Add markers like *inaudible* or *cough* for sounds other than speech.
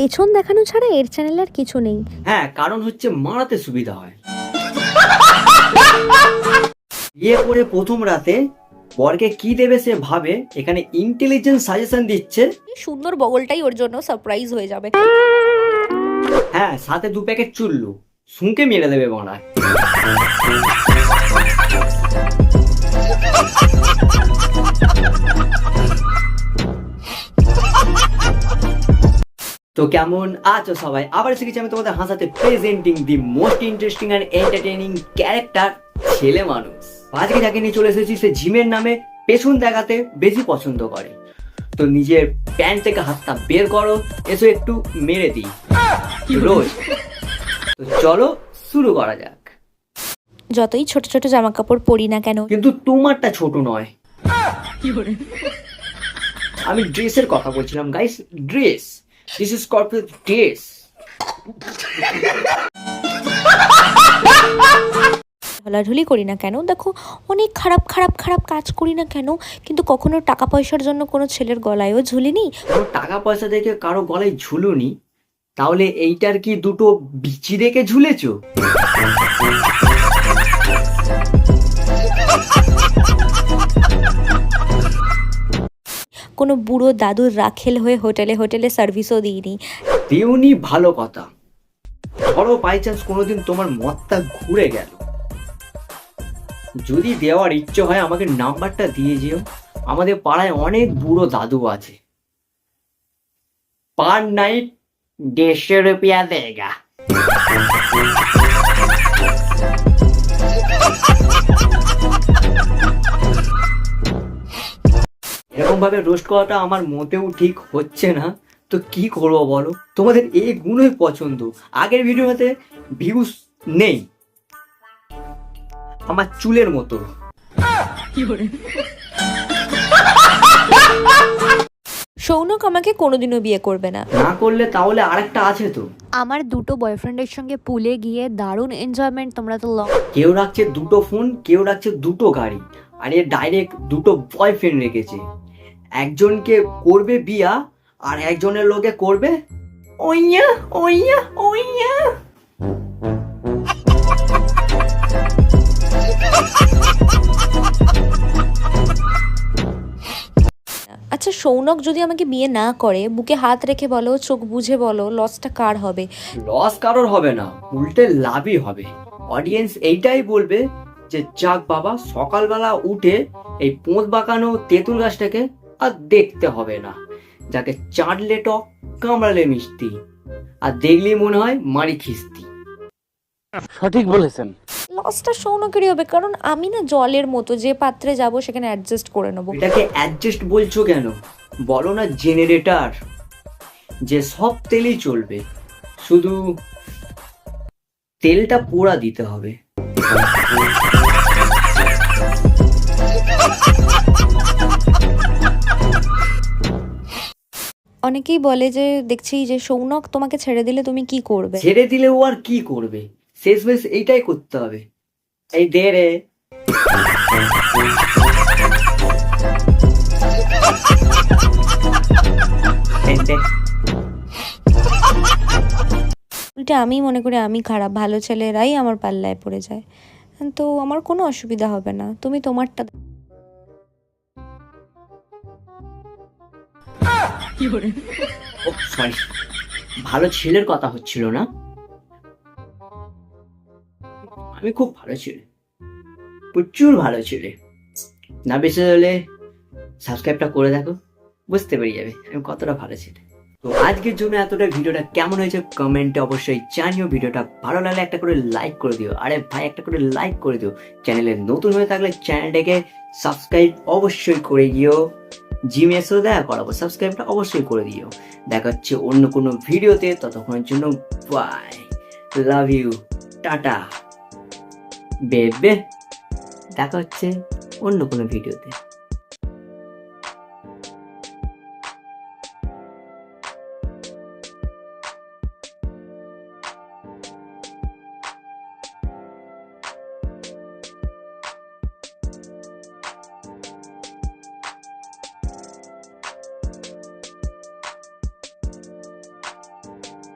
পেছন দেখানো ছাড়া এর চ্যানেলে আর কিছু নেই। হ্যাঁ কারণ হচ্ছে মারাতে সুবিধা হয়। বিয়ে করে প্রথম রাতে বরকে কি দেবে সে ভাবে এখানে ইন্টেলিজেন্ট সাজেশন দিচ্ছে। সুন্দর বগলটাই ওর জন্য সারপ্রাইজ হয়ে যাবে। হ্যাঁ সাথে দু প্যাকেট চুল্লু। শুঁকে মেরে দেবে বাড়ায় তো কেমন? আছো সবাই আবার শিখেছি আমি তোমাদের হাসাতে presenting the most interesting and entertaining character ছেলে মানুষ। আজকে যাকে নিয়ে চলে এসেছি সে জিমের নামে পেছন দেখাতে বেশি পছন্দ করে। তো নিজের প্যান্ট থেকে হাতটা বের করো এসো একটু মেরে দিই। রোজ। তো চলো শুরু করা যাক। যতই ছোট ছোট জামা কাপড় পরি না কেন? কিন্তু তোমারটা ছোট নয়। আমি ড্রেসের কথা বলছিলাম guys dress this is corporate dress ঢলাঢুলি করি না কেন? দেখো অনেক খারাপ খারাপ খারাপ কাজ করি না কেন? কিন্তু কখনো টাকা পয়সার জন্য কোনো ছেলের গলায়ও ঝুলিনি? টাকা পয়সা দেখে কারও গলায় ঝুলুনি? তাহলে এইটার কি দুটো বিচি রেখে ঝুলেছো? *laughs* কোনো বুড়ো দাদুর রাখেল হয়ে হোটেলে হোটেলে সার্ভিসও দিইনি। দেউনি ভালো কথা। ধরো বাই চান্স কোনোদিন তোমার মতটা ঘুরে গেল। যদি দেওয়ার ইচ্ছে হয় আমাকে নাম্বারটা দিয়ে যেও। আমাদের পাড়ায় অনেক বুড়ো দাদু আছে। পার নাইট দেড়শো রুপিয়া দেগা *laughs* এরকম ভাবে রোস্ট করাটা আমার মতেও ঠিক হচ্ছে না। তো কি করব বলো? তোমাদের এই গুণই পছন্দ। আগের ভিডিওতে ভিউজ নেই। আমার চুলের মতো। সৌনক আমাকে কোনোদিনও বিয়ে করবে না। না করলে তাহলে আরেকটা আছে তো। আমার দুটো বয়ফ্রেন্ডের সঙ্গে পুলে গিয়ে দারুণ এনজয়মেন্ট তোমরা তো লং। কেউ রাখছে দুটো ফোন কেউ রাখছে দুটো গাড়ি। আর এ ডাইরেক্ট দুটো বয়ফ্রেন্ড রেখেছে। একজনকে করবে বিয়া আর একজনের লোকে করবে ওইয়া ওইয়া ওইয়া আচ্ছা সৌনক যদি আমাকে বিয়ে না করে বুকে হাত রেখে বলো চোখ বুঝে বলো লসটা কার হবে? লস কারোর হবে না উল্টে লাভই হবে। অডিয়েন্স এইটাই বলবে যে যাক বাবা সকালবেলা উঠে এই পোঁত বাঁকানো তেঁতুল গাছটাকে আর দেখতে হবে না। যাকে চাটলে টক কামড়ালে মিষ্টি। আর দেখলে মনে হয় মারি খিস্তি। সঠিক বলেছেন। লসটা সৌনকেরই হবে কারণ আমি না জলের মতো যে পাত্রে যাব সেখানে অ্যাডজাস্ট করে নেব। এটাকে অ্যাডজাস্ট বলছো কেন? বলো না জেনারেটর যে সব তেলেই চলবে। শুধু তেলটা পোড়া দিতে হবে। অনেকেই বলে যে দেখছি যে সৌনক তোমাকে ছেড়ে দিলে তুমি কি করবে? ছেড়ে দিলে ও আর কি করবে? শেষ বেশ এইটাই করতে হবে। এই দে রে। উল্টে আমি মনে করি আমি খারাপ ভালো ছেলেরাই আমার পাল্লায় পড়ে যায়। তো আমার কোনো অসুবিধা হবে না। তুমি তোমারটা ও সরি ভালো ছেলের কথা হচ্ছিল না? আমি খুব ভালো ছেলে। প্রচুর ভালো ছেলে। না বেশি হলে সাবস্ক্রাইবটা করে দেখো, বুঝতে পেরে যাবে আমি কতটা ভালো ছেলে। তো আজকের জন্য এতটা। ভিডিওটা কেমন হয়েছে কমেন্টে অবশ্যই জানিও। ভিডিওটা ভালো লাগলে একটা করে লাইক করে দিও। আরে ভাই, একটা করে লাইক করে দিও। চ্যানেলে নতুন হয়ে থাকলে চ্যানেলটাকে সাবস্ক্রাইব অবশ্যই করে দিও। জিমে এসেও দেখা করাবো। সাবস্ক্রাইবটা অবশ্যই করে দিও। দেখা হচ্ছে অন্য কোনো ভিডিওতে। ততক্ষণের জন্য বাই লাভ ইউ টাটা। বেবে। দেখা হচ্ছে অন্য কোনো ভিডিওতে।